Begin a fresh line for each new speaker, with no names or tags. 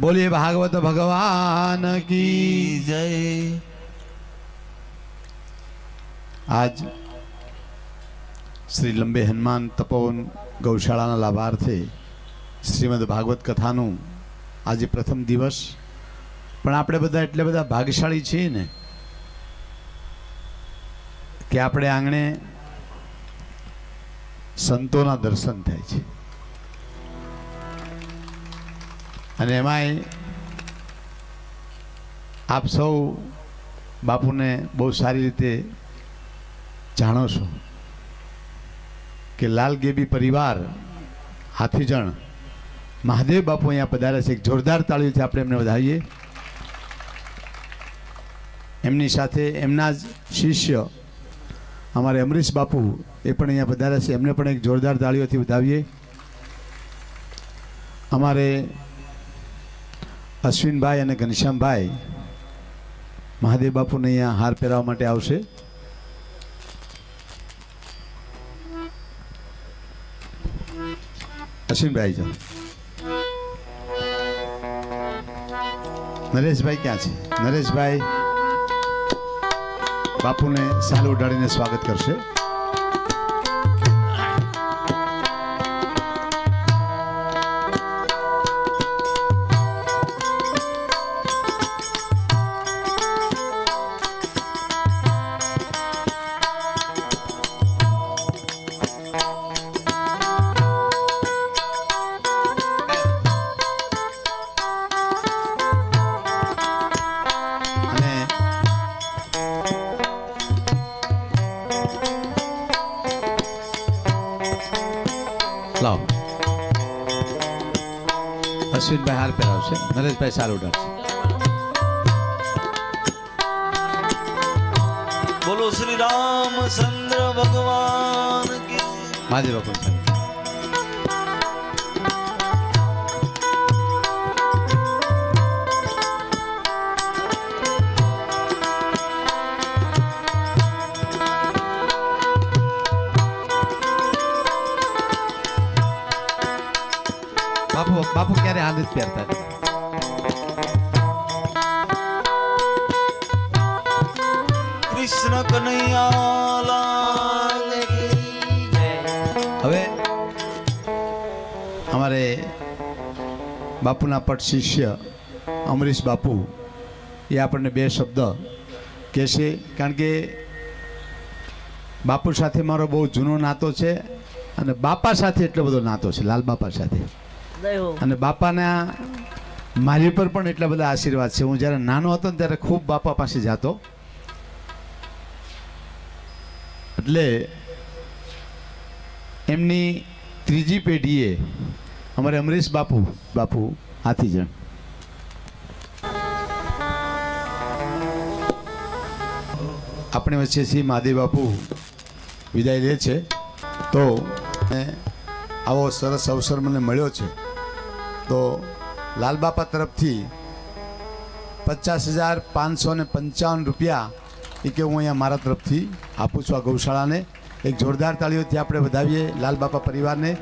બોલીએ ભાગવત ભગવાન કી
જય.
આજ શ્રી લંબે હનુમાન તપોવન ગૌશાળાના લાભાર્થે શ્રીમદ ભાગવત કથાનું આજે પ્રથમ દિવસ. પણ આપણે બધા એટલે બધા ભાગ્યશાળી છીએ ને કે આપણે આંગણે સંતોના દર્શન થાય છે. અને એમાંય આપ સૌ બાપુને બહુ સારી રીતે જાણો છો કે લાલ ગેબી પરિવાર હાથીજણ મહાદેવ બાપુ અહીંયા પધાર્યા છે. એક જોરદાર તાળીઓથી આપણે એમને વધાવીએ. એમની સાથે એમના જ શિષ્ય અમારે અમરીશ બાપુ એ પણ અહીંયા પધાર્યા છે. એમને પણ એક જોરદાર તાળીઓથી વધાવીએ. અમારે અશ્વિનભાઈ અને ઘનશ્યામભાઈ મહાદેવ બાપુને અહીંયા હાર પહેરાવવા માટે આવશે. અશ્વિનભાઈ જો નરેશભાઈ ક્યાં છે? નરેશભાઈ બાપુને સાલ ઉડાડીને સ્વાગત કરશે. લાવ. અશ્વિનભાઈ હાર પહેરાવશે નરેશભાઈ સારું ઉડાડશે
બોલો શ્રી રામચંદ્ર ભગવાન કી
મહાદેવ બાપુ બાપુ બાપુ ક્યારે હાથ જ પહેરતા
કૃષ્ણ કનૈયા લાલ કી જય
હવે અમારે બાપુના પટ શિષ્ય અમરીશ બાપુ એ આપણને બે શબ્દ કહેશે કારણ કે બાપુ સાથે મારો બહુ જૂનો નાતો છે અને બાપા સાથે એટલો બધો નાતો છે લાલ બાપા સાથે. અને બાપાના મારી પર પણ એટલા બધા આશીર્વાદ છે. હું જ્યારે નાનો હતો ને ત્યારે ખૂબ બાપા પાસે જતો. એટલે એમની ત્રીજી પેઢીએ અમારે અમરીશ બાપુ બાપુ હાથી હાથીજણ આપણે વચ્ચે શ્રી મહાદેવ બાપુ વિદાય લે છે. તો આવો સરસ અવસર મને મળ્યો છે. તો લાલબાપા તરફથી પચાસ હજાર પાંચસો ને પંચાવન રૂપિયા એ કે હું અહીંયા મારા તરફથી આપું છું આ ગૌશાળાને. એક જોરદાર તાળીઓથી આપણે વધાવીએ લાલબાપા પરિવારને.